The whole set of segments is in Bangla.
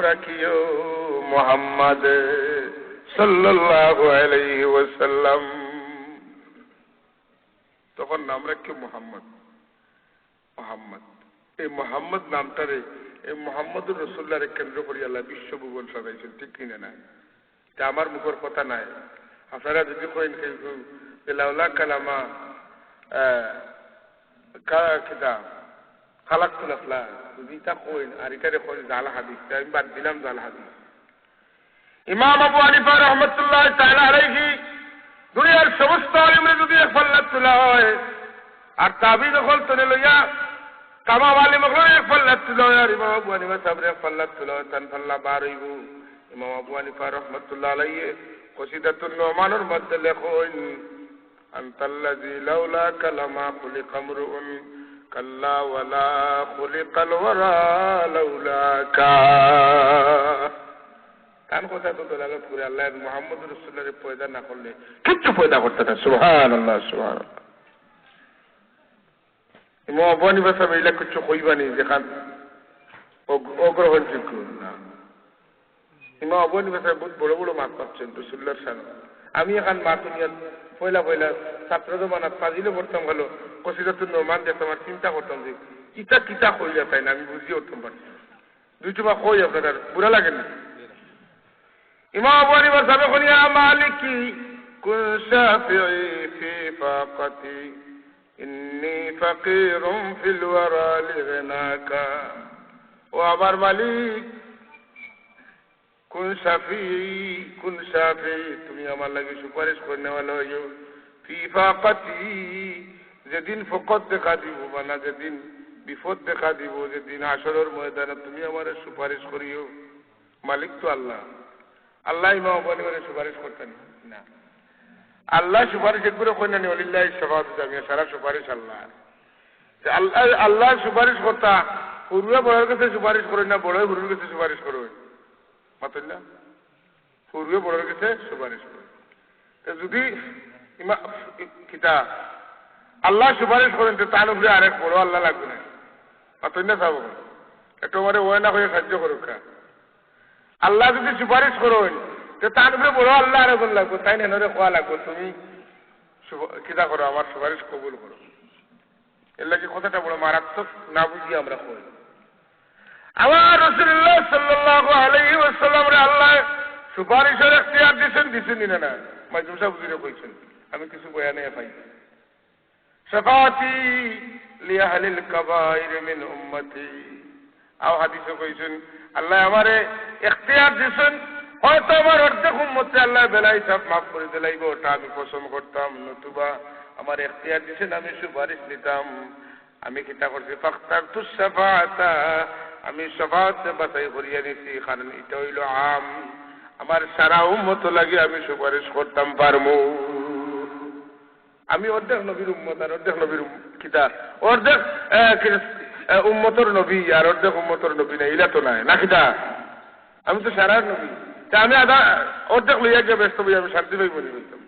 রাখিও মোহাম্মদ সাল্লাল্লাহু আলাইহি ওয়াসাল্লাম। তখন নাম রাখিও মোহাম্মদ। মোহাম্মদ। এই মোহাম্মদ নামটারে, এই মোহাম্মদ রসুল্লাহরে কেন্দ্র করি আল্লাহ বিশ্বভুবন সাজাইছেন, ঠিক কিনে না এটা আমার মুখের কথা নাই। আপনারা যদি কইন কেউ লাউলা কালামা কিতা খালাক্তুল আফলা যদি তা কইন আর এটারে কইন জাল হাদিস। আমি বাদ দিলাম জাল হাদিস। ইমাম আবু আলিফা রহমতুল্লাহ তাআলা আলাইহি দুনিয়ার সমস্ত আলিমরে যদি এক পাল্লা তোলা হয়, আর তাবি যখন তুলে লইয়া কামা বালি মগলো এক পাল্লা তুলো আর ইমাম আবু হানিফা সাহেবের এক পাল্লা তুলো তান পাল্লা বার হইব। ইমাম আবু হানিফা রহমতুল্লাহ আলাইহি কসিদাতুন নোমানের মধ্যে লেখইন আন্তাল্লাযী লাউলা কালামা খুলিকা আমরুন কাল্লা ওয়ালা খুলিকাল ওয়ারা লাউলাকা কান কথা তো দলালত করে আল্লাহ মোহাম্মদ রসুল্লাহ পয়দা না করলে কিচ্ছু পয়দা করতে না। সুহান আল্লাহ সুহান হানিফা সাহেব এইলা কিছু কইবানি যেখান অগ্রহণযোগ্য না। আবু হানিফা সাহেব বহুত বড় বড় মাত পাচ্ছেন রসুল্লার সান আমি এখন মা দুনিয়া পয়লা পয়লা ছাত্র জমানাত পাজিলে পড়তাম ভালো কসিদাতুর নোমান দেখতাম আর চিন্তা করতাম যে, কিতা কিতা কইলা তাই না, আমি বুঝিয়ে উঠতাম পারছি দুইটো বা কই আপনার বুড়া লাগে না? ইমাম আবু হানিফা সাহেব ইয়া মালিকি, কুন ফি ফাকাতি, ইন্নী ফাকিরুম ফিল ওয়ারা লিগনাকা। ও আমার মালিক তুমি আমার লাগে সুপারিশ করে হইও ফিফা পাতি যেদিন ফকত দেখা দিব মানে যেদিন বিপদ দেখা দিব, যেদিন আসরের ময়দানে তুমি আমার সুপারিশ করিও। মালিক তো আল্লাহ। আল্লাহ ইমাম বলে সুপারিশ করতেন না। আল্লাহ সুপারিশ একগুলো কই নানি অলিল্লাহ সভাত জামিয়া, সারা সুপারিশ আল্লাহ আল্লাহ আল্লাহ সুপারিশ করতা পূর্বে বড়ের কাছে সুপারিশ করে না, বড় হুরুর কাছে সুপারিশ করবে মাতেন না পূর্বে বড়ের কাছে সুপারিশ করে যদি কিতা? আল্লাহ সুপারিশ করেন তো তার উপরে আরেক বড় আল্লাহ লাগবে না। মাতেন না চাবো? একটু মানে ওয়ে না হয়ে সাহায্য করুক আল্লাহ যদি সুপারিশ করেন তো তার উপরে বড় আল্লাহ আরেক লাগবে। তাই না? খোয়া লাগবে? তুমি কিতা করো? আমার সুপারিশ কবুল করো। এর লাগে কথাটা বড় মারাত্মক, না বুঝিয়ে আমরা করি আমার রসুল্লাহ সাল্লাহ আলহি ওসাল্লাম আল্লাহ সুপারিশের এখতিয়ার দিছেন দিছেন না না। মাইজুম সাহেব কইছেন। আমি কিছু বয়ানে পাই সফাতি লিয়াহলিল কাবাইর মিন উম্মতি। আও হাদিসে কইছেন, আল্লাহ আমারে এখতিয়ার দিছেন, হয়তো আমার অর্ধেক উম্মতে আল্লাহ বেলাই সব মাফ করে দিলাইব, ওটা আমি পছন্দ করতাম, নতুবা আমার এখতিয়ার দিছেন, আমি সুপারিশ নিতাম। আমি কিতা করছি ফাক্তার তুসাফাতা আমি সবাতে বাছাই করিয়া নিছি, কারণ এটা হইল আম। আমার সারা উম্মত লাগে আমি সুপারিশ করতাম, পারমু। আমি অর্ধেক নবীর উম্মত আর অর্ধেক নবীর কিতা অর্ধেক উম্মতর নবী আর অর্ধেক উম্মতর নবী না ইলা তো নাই, না কিতা আমি তো সারার নবী। তা আমি আধা, অর্ধেক লইয়া গিয়ে ব্যস্ত বই আমি শান্তি পাইব নি বলতাম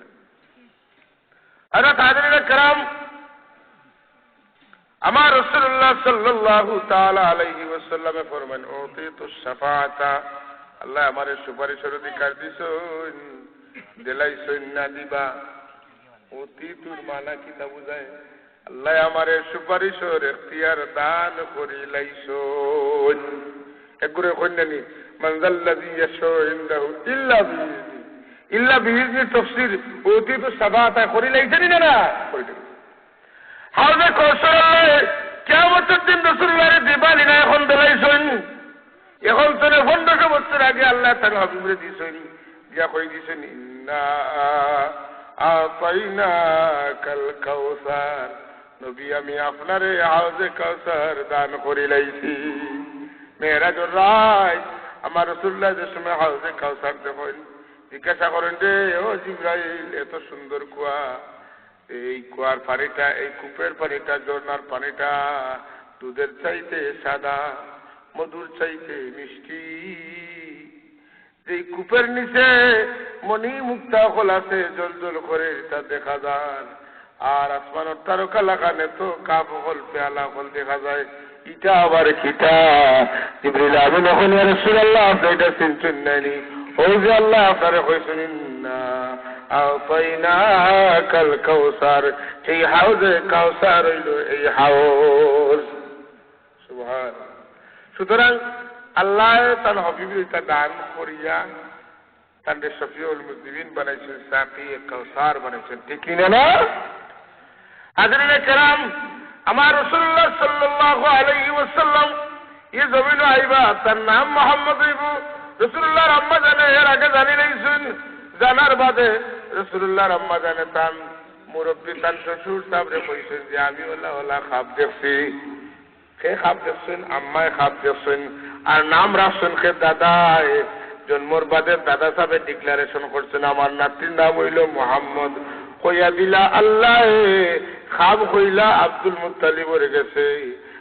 আচ্ছা তাদের কেরাম, আমার রসুল্লাহ সাল্লাল্লাহু তাআলা আলাইহি ওয়াসাল্লামে ফরমান ওতিতু শাফাআতা আল্লাহ আমারে সুপারিশের অধিকার দিছুন, দিলাইছুন না দিবা। অতীতুর মানা কিতা বুঝায় আল্লাহ আমারে সুপারিশের এখতিয়ার দান করিলাইছুন একগুরে কন্যানি মানজাল্লাযী ইয়াশাউ ইনদাহু ইল্লা বিইজনি ইল্লা বিইজনি তাফসীর অতীতু শাফাআতা করিলাইছেন না না? হাউজে কৌশল কেমতের দিন রসুল্লাহ দিবালি না এখন এখন তোর পনেরোশো বছর আগে আল্লাহ তার হাবিবরে দিছেন। দিয়া কই দিছেন কাল কাউসার। নবী, আমি আপনারে হাউজে কাউসার দান করি লাইছি মেয়েরাজর রায়, আমার রসুল্লাহ যে সময় হাউজে কাউসার দেখেন জিজ্ঞাসা করেন যে, ও জিব্রাইল, এত সুন্দর কুয়া। এই কুয়ার পানিটা, এই কূপের পানিটা ঝর্নার পানিটা দুধের চাইতে সাদা, মধুর চাইতে মিষ্টি। এই কূপের নিচে মণি মুক্তা হল আছে জল জল করে তা দেখা যায়। আর আসমানের তারকা লাগানে তো কাপ হল, পেয়ালা হল দেখা যায়। ইটা আবার কিটা? জিবরিল আমি যখন ইয়া রাসূলুল্লাহ আপনি এটা চিনছেন নানি ওই যে আল্লাহ, আপনারে কইছেন না? কাল কাউসার, এই হাউজে কাউসার হইল এই সুবহান। সুতরাং আল্লাহ তার হবিবি এটা দান করিয়া তাদের শফিউল মুসলিমিন বানাইছেন সাকি বানাইছেন। ঠিক কিনা না হাজরিনে কেরাম, আমার রসুল্লাহ সাল্লাল্লাহু আলাইহি ওয়াসাল্লাম এই জমিন আইবা, তার নাম মোহাম্মদ হইব রসুল্লাহর আম্মা জানে এর আগে জানি নাইছেন, জানার বাদে রসুল্লাহর আম্মা জানে তান মুরব্বী, তার শ্বশুর সাহেবরে কইছেন যে আমি ওলা ওলা খাপ দেখছি। খাপ দেখছেন আম্মায় খাপ দেখছেন আর নাম রাখছেন খে দাদায় জন্মর বাদে দাদা সাহেব ডিক্লারেশন করছেন, আমার নাতির নাম হইল মোহাম্মদ। কইয়া দিলা, আল্লাহ খাব কইলা আব্দুল মুতালিবরে গেছে।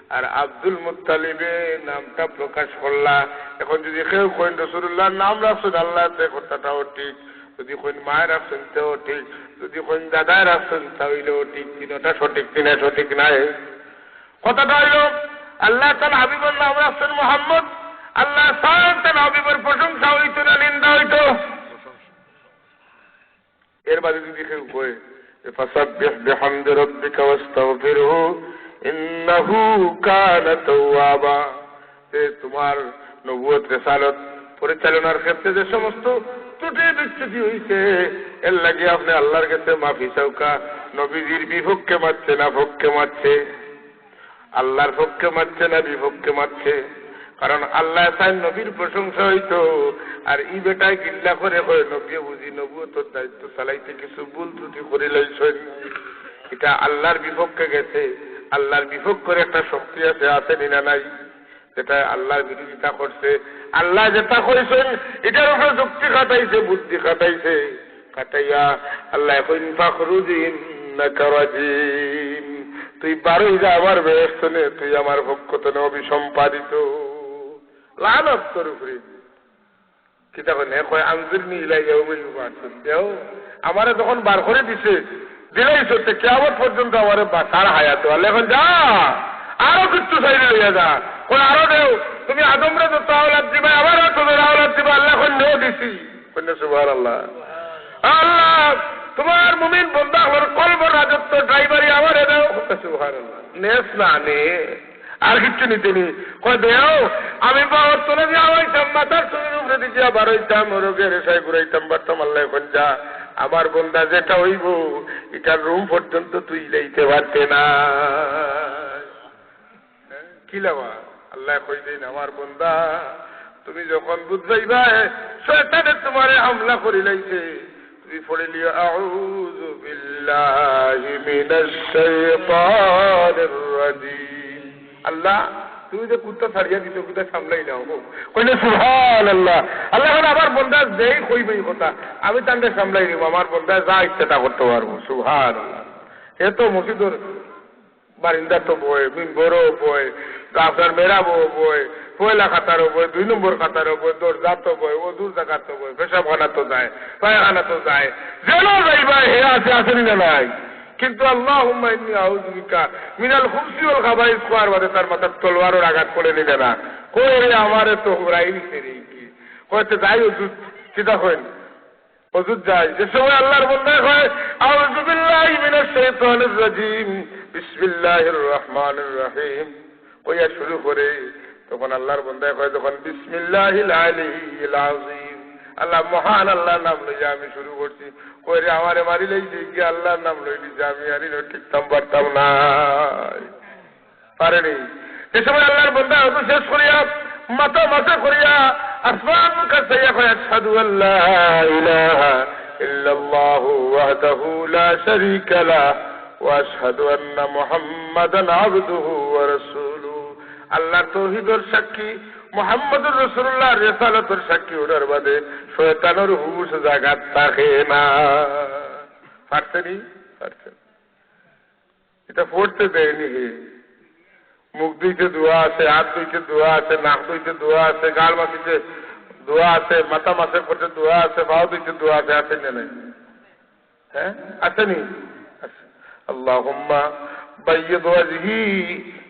আর আব্দুল মুতালিবে নামটা প্রকাশ করলা। এখন যদি কেউ কইন রসুল্লাহর নাম রাখছেন, আল্লাহ, তে কথাটাও ঠিক যদি কইন মায়ের রাখছেন তেও ঠিক যদি কইন দাদায় রাখছেন তাহলেও ঠিক তিনটা সঠিক তিনা সঠিক নাই। কথাটা হইল আল্লাহ তার হাবিবর নাম রাখছেন মোহাম্মদ আল্লাহ সাহেব তার হাবিবের প্রশংসা হইতো না নিন্দা হইতো এর বাদে যদি কেউ কয়ে فسبح بحمد ربك واستغفره إنه كان توابا তোমার নবুয়ত রেসালত পরিচালনার ক্ষেত্রে যে সমস্ত ত্রুটি বিচ্যুতি হয়েছে এর লাগে আপনি আল্লাহর কাছে মাফি চৌকা নবীজির বিপক্ষে মারছে না পক্ষে মারছে আল্লাহর পক্ষে মারছে না বিপক্ষে মারছে। কারণ আল্লাহ চাই নবীর প্রশংসা হইতো। আর ই বেটায় গিল্লা করে হয় নবী বুঝি নবু তোর দায়িত্ব চালাইতে কিছু ভুল ত্রুটি করে লইছেন এটা আল্লাহর বিপক্ষে গেছে। আল্লাহর বিপক্ষের একটা শক্তি আছে আছে নিনা নাই, যেটা আল্লাহর বিরোধিতা করছে। আল্লাহ যেটা করেছেন এটার উপরে যুক্তি খাটাইছে, বুদ্ধি খাটাইছে। খাটাইয়া আল্লাহ এখন ফাখরুদ্দিন তুই বারোই যা আমার ব্যস্ত নে তুই আমার পক্ষ তো অবিসম্পাদিত আঞ্জির নি ইলাই দেও আমারে বার করে দিছে, দিলাই সত্যি কেমন পর্যন্ত আমারে বাসার হায়াত আল্লাহ এখন যা, আরও যা। আরও দেও, তুমি আদমরে যত আওলাদ দিবা, আবার দিবা, আল্লাহ নেও দিছি। আল্লাহ তোমার মুমিন বন্ধা আমার কলব রাজত্ব ড্রাইভারি আমার দেও। সুবহান নেস না নে। আর কিচ্ছু নিতে নি কয়, দেও, আমি বাবার তোলে দিয়ে হইতাম মাথার শরীর উপরে দিকে আবার হইতাম রোগের রেসায় ঘুরাইতাম বাড়তাম আল্লাহ এখন আমার বন্ধা যেটা হইব, এটার রুম পর্যন্ত তুই লইতে পারতে না। কি লাবা? আল্লাহ কই দিন আমার বন্ধা, তুমি যখন বুঝবাইবা শয়তানে তোমারে হামলা করি লাইছে তুমি أعوذ بالله من الشيطان الرجيم. الله তুমি যে কুত্তা ছাড়িয়া দিত কুত্তা সামলাই নাও কইলে সুহান আল্লাহ আল্লাহ আমার বন্ধা যেই কইবে কথা। আমি তান্ডে সামলাই নিব, আমার বন্ধা যা ইচ্ছে তা করতে পারব সুহান আল্লাহ এ তো মসজিদর বারিন্দা তো বই মিম্বরও বই আপনার মেরাবো বই, পয়লা খাতারও বই, দুই নম্বর খাতারও বই দরজা তো বই ও দূর জায়গা তো বই, পেশাবখানা তো যায়, পায়খানা তো যায়। যেন যাইবা, হে আছে আসেনি না নাই? কিন্তু আল্লাহ মিনাল খুবসি ওল খাবাই খোয়ার বাদে তার মাথার তলোয়ারও আঘাত করে নিবে না কই রে, আমারে তো হুরাই নিছে রে কি? কইতে যাই ওজুদ চিন্তা করেন। ওজুদ যায় যে সময় আল্লাহর বন্ধা হয়, আউযু বিল্লাহি মিনাশ শাইতানির রাজিম। বিসমিল্লাহির রহমানির রহিম কইয়া শুরু করে তখন আল্লাহর বন্ধায় কয় তখন বিসমিল্লাহিল আলিয়্যিল আযীম আল্লাহ মহান আল্লাহর নাম লইয়া আমি শুরু করছি। কই রে আমারে মারি লইছি কি আল্লাহর নাম লইলি যে আমি আনি ঠিকতাম পারতাম না। পারেনি। এ সময় আল্লাহর বন্ধা হতো শেষ করিয়া, মাথা মাথা করিয়া আসমান কাছে কয়, আশহাদু আল্লাহ ইলাহা ইল্লাল্লাহু ওয়াহদাহু লা শারীকা লাহু واشهد ان محمدا عبده ورسوله আল্লাহর তৌহিদর সাক্ষী মোহাম্মদুর রসুল্লাহ রেসালতের সাক্ষী ওটার বাদে শয়তানের হুশ জাগাত থাকে না পারছেনি পারছেন এটা পড়তে দেয়নি হে মুখ দুইতে দোয়া আছে হাত দুইতে দোয়া আছে নাক দুইতে দোয়া আছে গাল মাসিতে দোয়া আছে মাথা মাসে পড়তে দোয়া আছে বাউ দুইতে দোয়া আছে আছে না নাই হ্যাঁ আসেনি اللهم বাইয়দ ওয়াজহি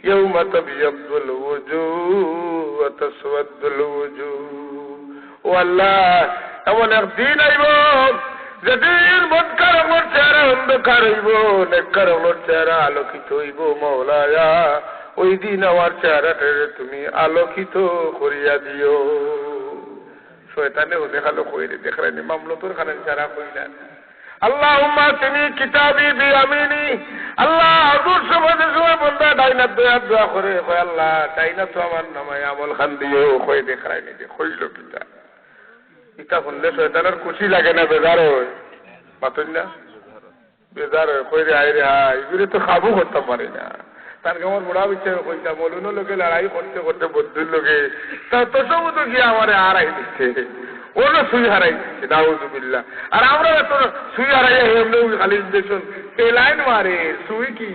ইয়াউমা তাবিয়াদুল ওয়াজুহ ওয়া তাসওয়াদুল ওয়াজুহ ও আল্লাহ এমন একদিন আইব যেদিন মনকার আমার চেহারা অন্ধকার হইব নেককার আমার চেহারা আলোকিত হইব মৌলায়া ওই দিন আমার চেহারাটারে তুমি আলোকিত করিয়া দিও শয়তানে ও দেখালো কইরে দেখলেন মামলতর খানে চেহারা কইলেন আল্লাহুম্মা তিনি কিতাবি বি আমিনি আল্লাহ হুজুর সমাজের সময় বন্ধা ডাইনাত দয়া দোয়া করে। কয় আল্লাহ, ডাইনাত তো আমার নামায়, আমল খান দিও কই দেখায় নি দে কইল কিতা। ইটা শুনলে শয়তানের খুশি লাগে না, বেজার হয়। মাতুন না? বেজার হয় কই রে আই রে হাই এগুলি তো খাব করতে পারি না। তার আমার বুড়া বিচার কইতা মলুনো লোকে লড়াই করতে করতে বন্ধুর লোকে, তা তো সব তো গিয়ে আমার আর আই দিচ্ছে? ওরা সুই হারাই দিচ্ছে নাউজুবিল্লাহ। আর আমরা তো সুই হারাই এমনি খালি ইঞ্জেকশন সেলাইন মারে? সুই কি?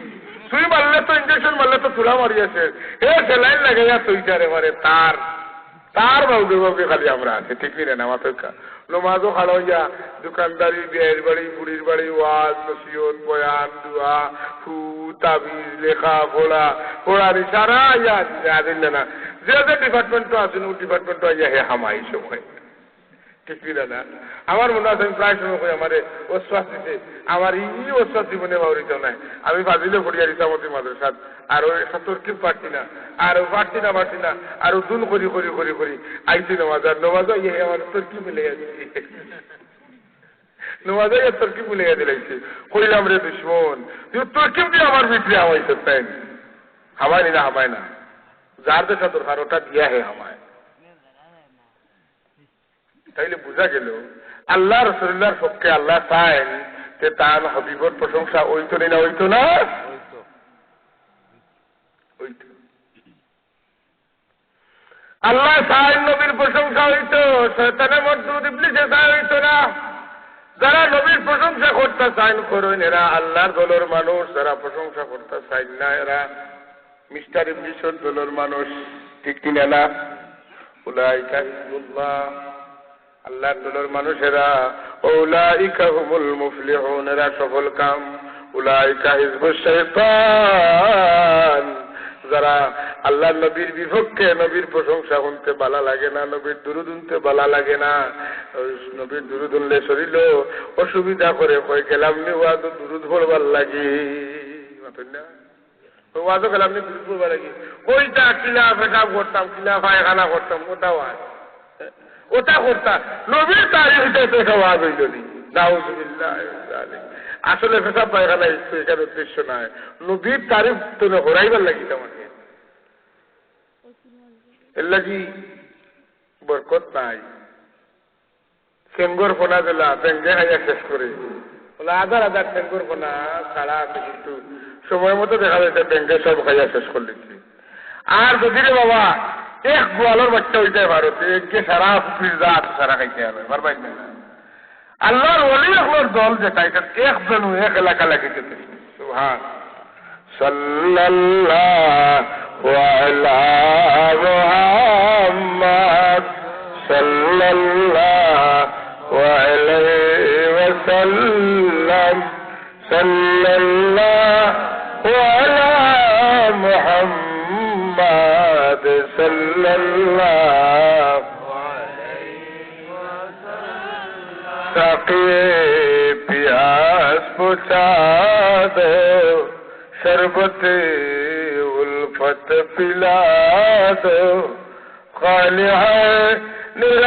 সুই মারলে তো ইঞ্জেকশন মারলে তো তুলা মারি আছে এ সেলাইন লাগাইয়া সুইটারে মারে, তার। তার বাউকে বাউকে খালি আমরা আছে। ঠিক নেই না, মাথা নমাজও খাড়া হইয়া, দোকানদারি, বিয়ের বাড়ি, বুড়ির বাড়ি, ওয়াজ নসিয়ত বয়ান, দুয়া, ফু, তাবিজ, লেখা পড়া পড়ারি সারা ইয়া না। যে যে ডিপার্টমেন্ট আছেন ও ডিপার্টমেন্ট ইয়া হে হামাই সময়। ঠিক না না। আমার মনে আছে আমি প্রায় সময় কই আমার ওশ্বাস দিতে আমার ই ওশ্বাস জীবনে বাউরিত নাই। আমি বাজিলে পড়িয়া রিসামতি মাদ্রাসাত। আর ওই তরকিব পারছি না। আর পারছি না পারছি না। আর দুন করি করি করি করি। আইছি নমাজ। আর নমাজ ইয়ে আমার তরকিব মিলে গেছে? নমাজ ইয়ে তরকিব মিলে গেছে লাগছে? কইলাম রে দুশ্মন তুই তরকিব দিয়ে আমার ভিতরে হামাইছে তাই হামায় না হামায় না। যার দেশা দরকার ওটা দিয়া হে হামায় তাইলে বোঝা গেল আল্লাহ রসুল্লাহর পক্ষে আল্লাহ চান যে তার হবিবর প্রশংসা ওইতো না ওইতো না? ওইতো। আল্লাহ চান নবীর প্রশংসা হইতো শয়তানের মধ্যে ইবলিসে চায় হইতো না। যারা নবীর প্রশংসা করতে চান করেন এরা আল্লাহর দলের মানুষ যারা প্রশংসা করতে চান না এরা মিস্টার ইবলিসর দলের মানুষ। ঠিক কিনা না? উলাইকা হিজবুল্লাহ আল্লাহর দলের মানুষেরা ওলাইকা হুমুল মুফলিহুন এরা সফল কাম। উলাইকা হিজবুশ শাইতান। যারা আল্লাহ নবীর বিপক্ষে নবীর প্রশংসা শুনতে বালা লাগে না, নবীর দুরুদ শুনতে বালা লাগে না। নবীর দুরুদ শুনলে শরীর অসুবিধা করে কই গেলাম নি ওয়াজ দুরুদ পড়বার লাগি। না? ওয়াজও গেলাম নি দুরুদ লাগি। ওইটা কিলা পেশাব করতাম কিলা পায়খানা করতাম ওটা ওয়াজ। ওটা করতাম নবীর তারিখ হইতে ওয়াজ হইল নি। আসলে পেশাব পায়খানা এখানে উদ্দেশ্য নাই। নবীর তারিখ তো হরাইবার লাগি তোমাকে। এর বরকত নাই। সেঙ্গর ফোনা দিলা খাইয়া শেষ করে। বলে হাজার সেঙ্গর ফোনা ছাড়া আছে কিন্তু সময় মতো দেখা যাচ্ছে ব্যাঙ্গে সব খাইয়া শেষ আর যদি বাবা এক গোয়ালোর বাচ্চা হইতে ভারতে একে সারা ফিরজা আছে সারা খাইতে হবে পারবাই না আল্লাহর ওলি আপনার দল যেটা এটা এক জনু এক এলাকা লাগিতে সুহান সাল্লাল্লাহু আলা মুহাম্মদ সাল্লাল্লাহু আলাইহি ওয়াসাল্লাম সাল্লাল্লাহু আলা মুহাম্মদ मोहम्मद सल्लल्लाहु सके प्यास पुछा दो शरबत उल्फत पिला दो खाल है निरापरमाना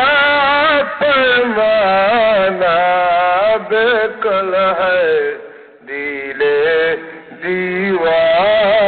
बेकल है दिले दीवार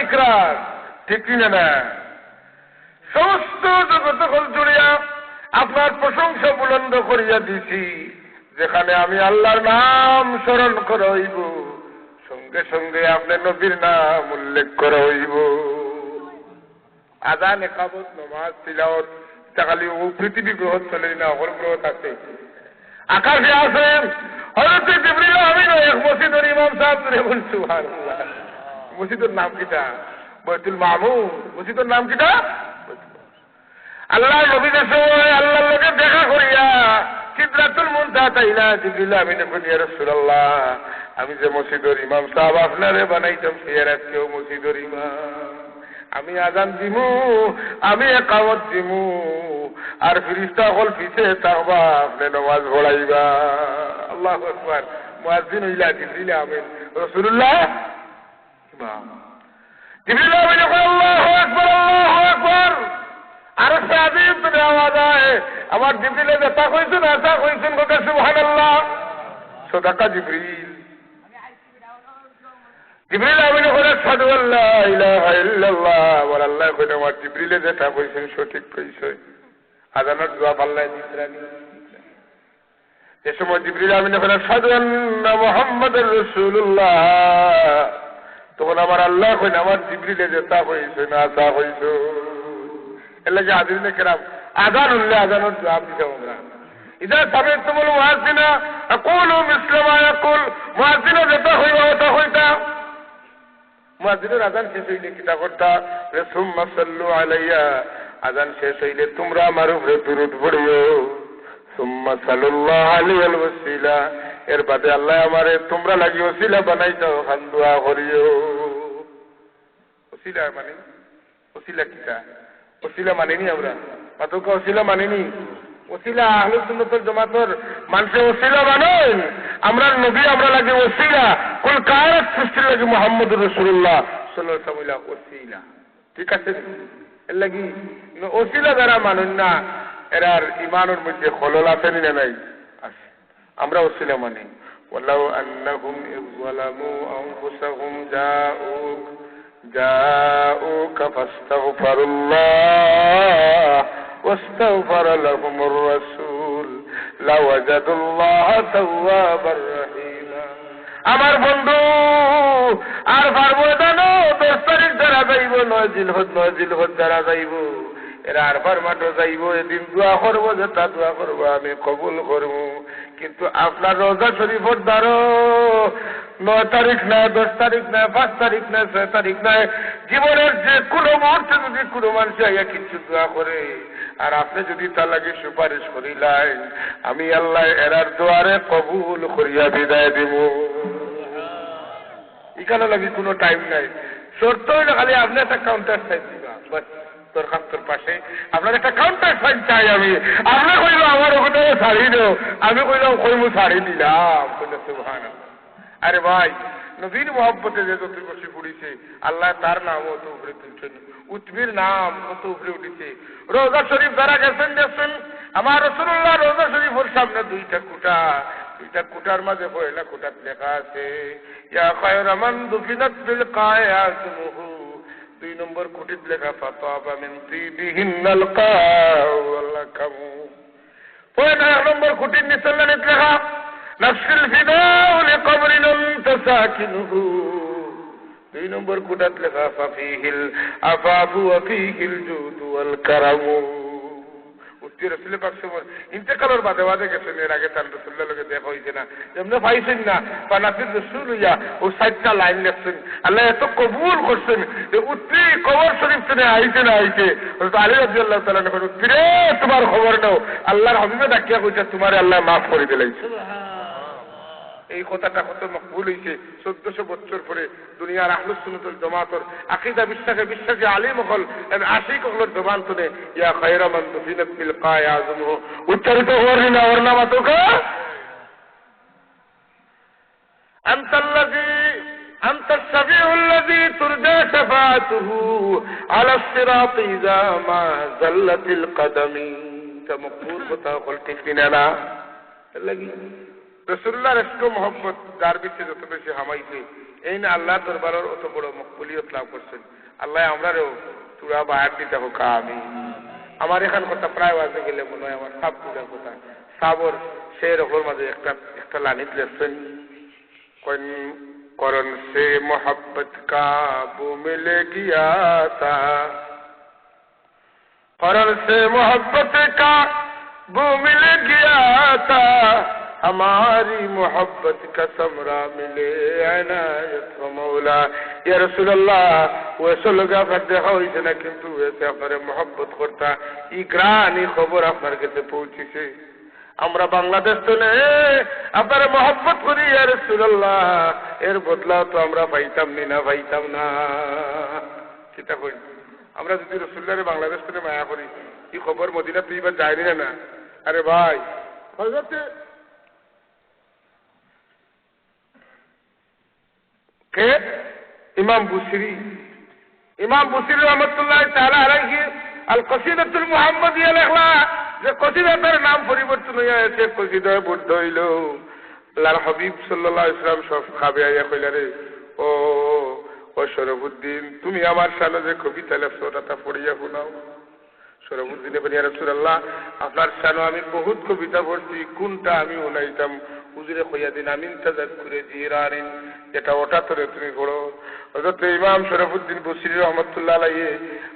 আলাকা ঠিক না সমস্ত জগৎ জুড়িয়া আপনার প্রশংসা বুলন্দ করিয়া দিছি, যেখানে আমি আল্লাহর নাম স্মরণ করা হইব। সঙ্গে সঙ্গে আপনি নবীর নাম উল্লেখ করা হইব। আজান একাবত নমাজ তিলাওত খালি ও পৃথিবী গ্রহ চলে না অকল গ্রহ আছে। আকাশে আছে হযরত জিবরিল আমিন এক মসজিদের ইমাম সাহেব ধরে বল সুবহানাল্লাহ। মসজিদের নাম কিটা? বৈতুল মামুন। মসজিদের নাম কিটা? আল্লাহ নবীদের সময় আল্লাহর লোকে দেখা করিয়া সিদ্ধাতুল মুনতা তাইলা জিবরিল আমিন কইয়া রাসূলুল্লাহ, আমি যে মসজিদের ইমাম সাহেব, আপনারে বানাইতাম সে আজকেও মসজিদের ইমাম। আমি আজান দিমু, আমি একামত দিমু, আর ফিরিস্তা হল পিছে তাহবা আপনি নমাজ পড়াইবা। আল্লাহ আকবার। হইলা জিবরিল আমিন। রাসূলুল্লাহ আমার জিবরিলে যেটা কইছেন আশা কইছেন গোটা সুবহানাল্লাহ সদাকা জিবরিল জিবরিল আমিন করে সাদু আল্লাহ ইলাহা ইল্লাল্লাহ বল আল্লাহ আমার জিবরিলে কইছেন সঠিক কইছে আজানের দোয়া পাল্লাই দিতরানি যে সময় জিবরিল আমিন করে সাদু আন্না মুহাম্মাদুর রাসূলুল্লাহ তখন আমার আল্লাহ কইন আমার জিবরিলে যে তা হয়েছে না তা হইছ। এলে যে আদিনে কেরাম, আজান উল্লে আজানোর জবাব দিতে আমরা ইদা সাবে তুমুল মুয়াজিনা আকুলু মিসলামা ইয়াকুল মুয়াজিনা যেটা হইবা ওটা হইতা। মুয়াজিনের আজান শেষ হইলে কিতা করতা? রে সাল্লু আলাইয়া আজান শেষ হইলে তোমরা আমার উপরে দুরুদ পড়িও। সুম্মা সাল্লাল্লাহু আলাইহি ওয়াসাল্লাম এর বাদে আল্লাহ আমারে তোমরা লাগি ওসিলা বানাইছো খান দোয়া করিও। ওসিলা মানে? ওসিলা কিতা? ওসিলা মানিনি আমরা? মাতকা ওসিলা মানিনি? ওসিলা আহলে সুন্নতের জামাতের মানুষে ওসিলা মানেন আমরা নবী, আমরা লাগে ওসিলা। কোন কার সৃষ্টি লাগে মোহাম্মদ রসুল্লাহ সাল্লাহ ওসিলা। ঠিক আছে? এর লাগি ওসিলা যারা মানুন না, এরার ইমানের মধ্যে খলল আছে না নাই? আমরা ওসিলা মানি ولو أنهم إذ ظلموا أنفسهم جاءوك جاءوك فاستغفروا الله واستغفر لهم الرسول لوجدوا الله توابا رحيما আমার বন্ধু আর পারবো জানো দশ তারিখ যারা যাইব নয় জিলহদ নয় জিলহদ যারা যাইব এরা আরবার মাঠে যাইব, এদিন দোয়া করব যেটা দোয়া করব, আমি কবুল করব। কিন্তু আপনার রোজা শরীফর দ্বারো। নয় তারিখ নাই দশ তারিখ নাই পাঁচ তারিখ নাই ছয় তারিখ নাই জীবনের যে কোনো মুহূর্তে যদি কোনো মানুষ আইয়া কিছু দোয়া করে, আর আপনি যদি তার লাগে সুপারিশ করিলেন, আমি আল্লাহ এরার দোয়ারে কবুল করিয়া বিদায় দিব। এখানে লাগে কোনো টাইম নাই। শর্ত হইলে খালি আপনি একটা কাউন্টার সাইন দিবা দরখাস্তর পাশে। আপনার একটা কাউন্টার সাইন চাই আমি। আপনি কইল আমার ওখানে ছাড়ি দেও আমি কইলাম কইমু ছাড়ি দিলাম কইলে সুবহান আরে ভাই, নবীর মহব্বতে যে যত বসে পড়িছে, আল্লাহ তার নাম অত উপরে তুলছেন। উৎবির নাম কত উপরে উঠেছে। রোজা শরীফ যারা গেছেন, দেখছেন, আমার রসুল্লাহ রোজা শরীফের সামনে দুইটা কুটা। দুইটা কুটার মাঝে পয়লা কুটার লেখা আছে, ইয়া খায়রা মান দুফিনাত বিল কায়াসমুহু দুই নম্বর কুটির লেখা ফাতাবা মিন তিবিহিন্নাল কাউ আল্লাহ কামু পয়লা এক নম্বর কুটির নিচে লেখা নফসিল ফিদাউ লিকবরিন তাসাকিনুহু দুই নম্বর কুটাত লেখা ফাফিহিল আফাফু ওয়াফিহিল জুদু ওয়াল কারামু উত্তি রসুল ইন্তেকালের বাদে বাদে গেছেন, এর আগে তার লোকে দেখা হয়েছে না। যেমন পাইছেন না পানাফির রসুল ইয়া ও সাতটা লাইন লেখছেন। আল্লাহ এত কবুল করছেন যে উত্তি কবর শরীফ না আইছে। আলী রাজি আল্লাহ তালা উত্তিরে তোমার খবর নাও। আল্লাহর হবিবে ডাকিয়া কইছে, তোমার আল্লাহ মাফ করে দিলাইছে এই কথাটা কত মকবুল হয়েছে চোদ্দশো বছর পরে দুনিয়ার আহলুস সুনতুল জমাতর আকিদা বিশ্বাসে বিশ্বাসী আলিম হল আশিক হলের জবান শুনে ইয়া খায়রা মান দুফিনাত বিল কায় আজমহু উচ্চারিত হওয়ার না ওর নাম আতকা أنت الذي أنت الشفيع الذي ترجى شفاعته على الصراط إذا ما زلت القدم كمقبول متاقل تفننا الذي রসুল্লাহর একটু মহব্বত যার বিচে যত বেশি হামাইছে, এই না আল্লাহ দরবারের অত বড় মকবুলিয়ত লাভ করছেন। আল্লাহ আমরারও তুরা বায়ার দিতে হোক আমি আমার এখান কথা প্রায় বাজে গেলে মনে হয় আমার সাপ পূজার কথা। সাবর সে রকমের মাঝে একটা একটা লানিত লেসেন কোন করন সে কা কাবু মিলে গিয়া তা। করন সে মোহাব্বত কাবু মিলে গিয়া তা। ہماری محبت کا سمرا ملے عنایت و مولا یا رسول اللہ ویسے لگا فتح ہوئی اسے نہ تو ویسے اپنے محبت کرتا اگرانی خبر اپنے سے پوچھی سے আমরা বাংলাদেশ চলে আপনারা মহব্বত করি রসুল্লাহ এর বদলা তো আমরা পাইতাম নি না পাইতাম না সেটা কই আমরা যদি بانگلہ বাংলাদেশ করে مایا کری یہ خبر مدینہ তুই جائرین ہے نا ارے بھائی حضرت কে? ইমাম বুসিরি। ইমাম বুসিরি রহমতুল্লাহ তাআলা আলাইহি আল কসিদাতুল মুহাম্মাদিয়া লেখলা যে কসিদাটার নাম পরিবর্তন হইয়া আছে কসিদায় বুদ্ধ হইল। আল্লাহর হাবিব সাল্লাল্লাহু আলাইহি সাল্লাম সব খাবে আইয়া কইলা রে, ও ও শরফুদ্দিন, তুমি আমার সামনে যে কবিতা লেখছো ওটা পড়িয়া শোনাও। শরফুদ্দিনে বলি রসুল্লাহ আপনার সানো আমি বহুত কবিতা পড়ছি, কোনটা আমি শোনাইতাম? হুজুরে কইয়া দিন, আমি ইন্তাজার করে জিরানিন যেটা ওটা তোরে তুমি পড়ো হজরত ইমাম শরফুদ্দিন বসির রহমতুল্লাহ আলাইয়ে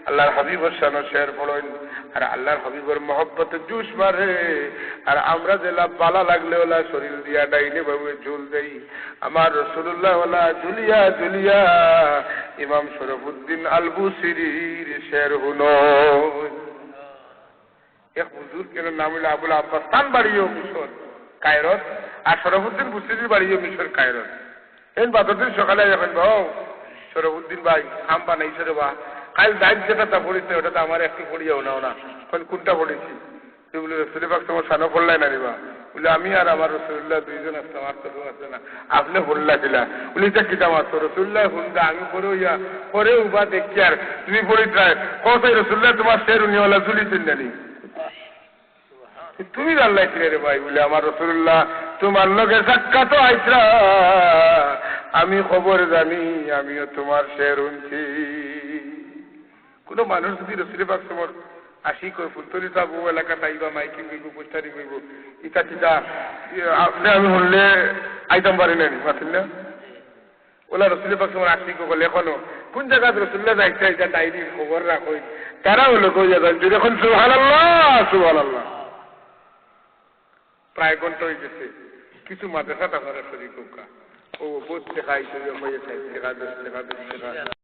আল্লাহর হাবিবর শানো শেয়ার পড়েন। আর আল্লাহর হাবিবর মহব্বতে জুস মারে আর আমরা জেলা বালা লাগলে ওলা শরীর দিয়া ডাইনে বাবু ঝুল দেই। আমার রসুল্লাহ ওলা ঝুলিয়া ঝুলিয়া ইমাম শরফুদ্দিন আলবুসিরির শের হুনো। এক হুজুর কেন নাম হইল আবুল আব্বাস তান বাড়িও মিশর কায়রত আর শরফুদ্দিন বুসিরির বাড়িও মিশর কায়রত। এই বাদদিন সকালে যখন বাউ শরফুদ্দিন ভাই আম বানাইছে রে বা। কাল দায়িত্ব যেটা তা পড়িছে, ওটা তো আমার একটু পড়িয়াও নাও না। কোন কোনটা পড়েছি? তুই বলে রসুলি পাক তোমার সানো পড়লাই না রিবা বলে আমি আর আমার রসুল্লাহ দুইজন আসতে আমার তো আছে না। আপনি পড়লা ছিলা বলি এটা কিতা মারতো রসুল্লাহ হুন্দা, আমি পরে ইয়া পরে উবা দেখি আর। তুমি পড়ি ট্রাই কোথায় রসুল্লাহ তোমার শের উনিওয়ালা ঝুলিছেন জানি তুমি জানলাই কিনে রে ভাই বলে আমার রসুল্লাহ, তোমার লোকে সাক্ষাৎ আইসা আমি খবর জানি, আমিও তোমার শের উনছি কোন মানুষ যদি রসুলের পাক তোমার আসি কই ফুলতলি যাব, এলাকা তাইবা মাইকিং কইব পোস্টারি কইব ইটা টিটা আপনি আমি হলে আইতাম পারি না পারছেন না? ওলা রসুলের পাক তোমার আসি কো এখনও, কোন জায়গা রসুল্লাহ যাইতে এটা ডাইরি খবর রাখো। তারা হলো কই যদি এখন সুহান আল্লাহ সুহান আল্লাহ প্রায় ঘণ্টা হয়ে গেছে। কিছু মাদ্রাসা আপনারা শরীর ও বহুত হয়ে টেকা টাকা বিশ টাকা